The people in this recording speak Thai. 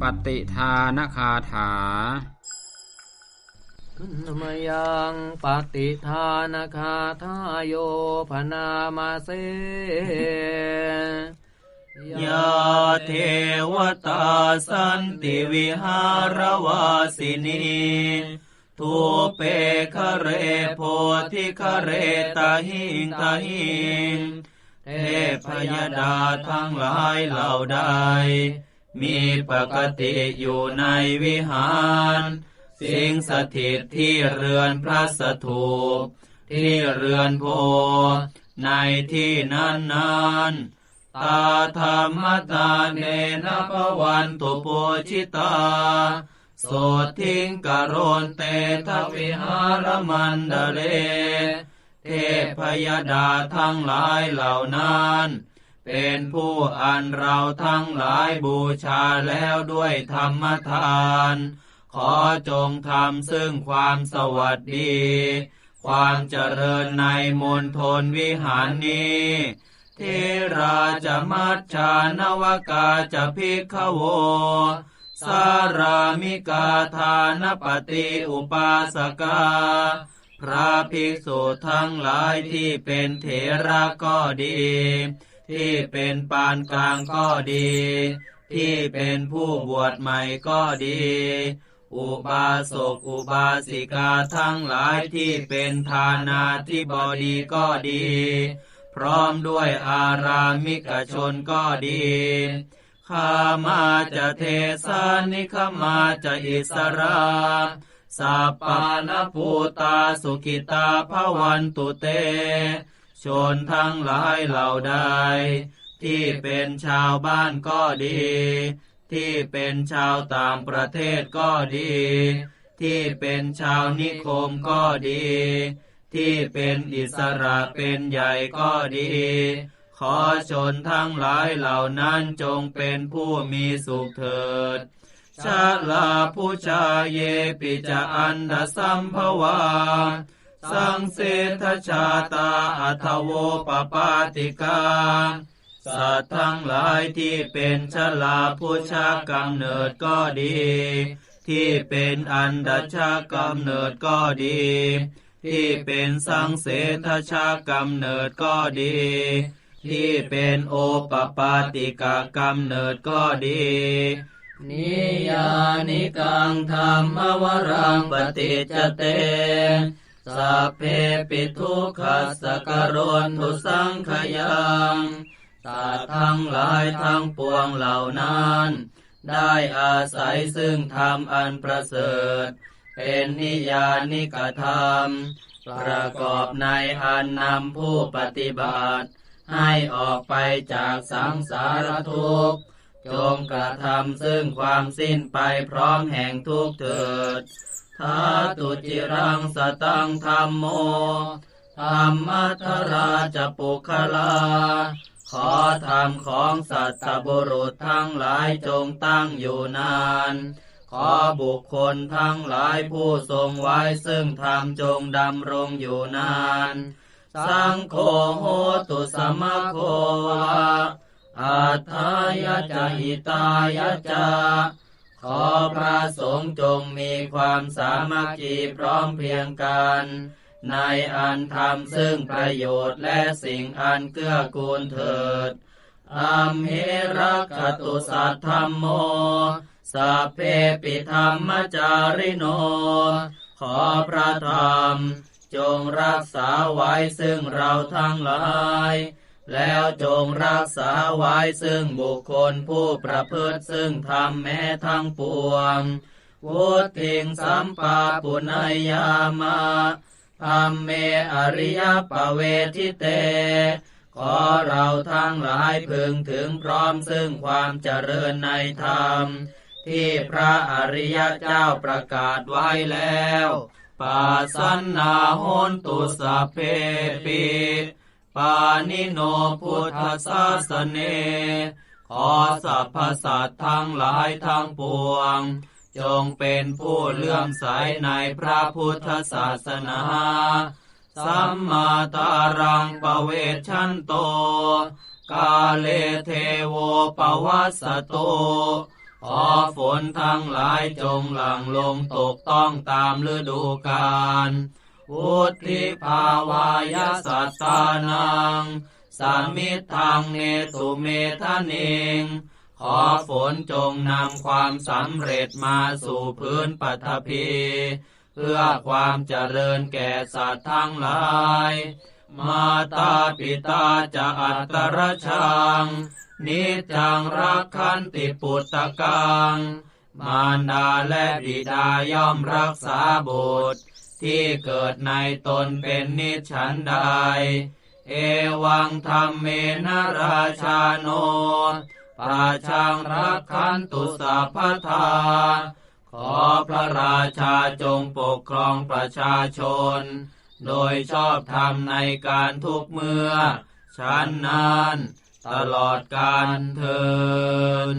ปฏิทานคาถามยังปฏิทานคาทาโยพนามาเสยาเทวตาสันติวิหารวาสินีทุเปคะเรโพธิคะเรตาหิงตาหิง เทพยดาทั้งหลายเหล่าใด มีปกติอยู่ในวิหาร สิ่งสถิตที่เรือนพระสถูปที่เรือนโพ ในที่นั้นนั้นตาธรรมตาเนนปวันตุโปชิตาโสทิงกโรนเตทวิหารมันเดเล เทพยดาทั้งหลายเหล่านั้น เป็นผู้อันเราทั้งหลายบูชาแล้วด้วยธรรมทาน ขอจงทำซึ่งความสวัสดี ความเจริญในมณฑลวิหารนี้เทราจะมัจฉานวกาจะพิกขโว สารามิกาทานปฏิอุปาสกา พระภิกษุทั้งหลายที่เป็นเถระก็ดี ที่เป็นปานกลางก็ดี ที่เป็นผู้บวชใหม่ก็ดี อุบาสกอุบาสิกาทั้งหลายที่เป็นทานาที่บดีก็ดี พร้อมด้วยอารามิกชนก็ดีข้ามาจะเทสานิขมาจะอิสรา สัปปานภูตาสุขิตาภวันตุเต ชนทั้งหลายเหล่าใด ที่เป็นชาวบ้านก็ดี ที่เป็นชาวต่างประเทศก็ดี ที่เป็นชาวนิคมก็ดี ที่เป็นอิสระเป็นใหญ่ก็ดี ขอชนทั้งหลายเหล่านั้นจงเป็นผู้มีสุขเถิด ชาลาผู้ชาเยปิจะอันดสัมภวาสังเสทชาตาอัทโวปปาติกาสัตว์ทั้งหลายที่เป็นชลาผู้ชากำเนิดก็ดี ที่เป็นอันดชากำเนิดก็ดี ที่เป็นสังเสทชากำเนิดก็ดี ที่เป็นโอปปาติกากำเนิดก็ดี นิยานิกังธรรมวรังปฏิจเตสัพเพปิทุกขัสกรนทุสังขยังตว์ทั้งหลายทั้งปวงเหล่านั้น ได้อาศัยซึ่งธรรมอันประเสริฐ เป็นนิยานิกธรรม ประกอบในอันนำผู้ปฏิบัติ ให้ออกไปจากสังสารทุกข์ จงกระทำซึ่งความสิ้นไปพร้อมแห่งทุกข์เถิดท้าตุจิรังสตังธรรมโมธรรมัทราจปุคลา ขอธรรมของสัตตบุรุษทั้งหลายจงตั้งอยู่นาน ขอบุคคลทั้งหลายผู้ทรงไว้ซึ่งธรรมจงดำรงอยู่นาน สังโฆโหตุสมะโควะ อัฏฐายะจะหิตายะจะขอพระสงฆ์จงมีความสามัคคีพร้อมเพียงกัน ในอันทำซึ่งประโยชน์และสิ่งอันเกื้อกูลเถิดอัมเหรักขตุสัทธรรมโมสัพเพปิธรรมจาริโน ขอพระธรรม จงรักษาไว้ซึ่งเราทั้งหลาย แล้วจงรักษาไว้ซึ่งบุคคลผู้ประพฤติซึ่งทำแม้ทั้งปวงวุติงสัมปาปุณยามาธรรมเมอริยปเวทิเต ขอเราทั้งหลายพึงถึงพร้อมซึ่งความเจริญในธรรม ที่พระอริยเจ้าประกาศไว้แล้ว ปาสันนาโหนตุสเพปิ ปานิโนพุทธศาสเน ขอสรรพสัตว์ทั้งหลายทั้งปวง จงเป็นผู้เลื่อมใสในพระพุทธศาสนา สัมมาตารังปเวชันโต กาเลเทโวปวัสสโตขอฝนทั้งหลายจงหลั่งลงตกต้องตามฤดูกาล วุธิภาวายสัตตานังสามิทังเนตุเมทะเนงขอฝนจงนำความสำเร็จมาสู่พื้นปัทภีเพื่อความเจริญแก่สัตว์ทั้งหลาย มาตาปิตาจะอัตรชัง นิจังรักขันติปุตตะกัง มารดาและบิดาย่อมรักษาบุตร ที่เกิดในตนเป็นนิจฉันใด เอวังธรรมเมนราชาโนปราชังรักขันตุสัพพทา ขอพระราชาจงปกครองประชาชน โดยชอบธรรมในการทุกเมื่อฉันนั้นตลอดการเทิน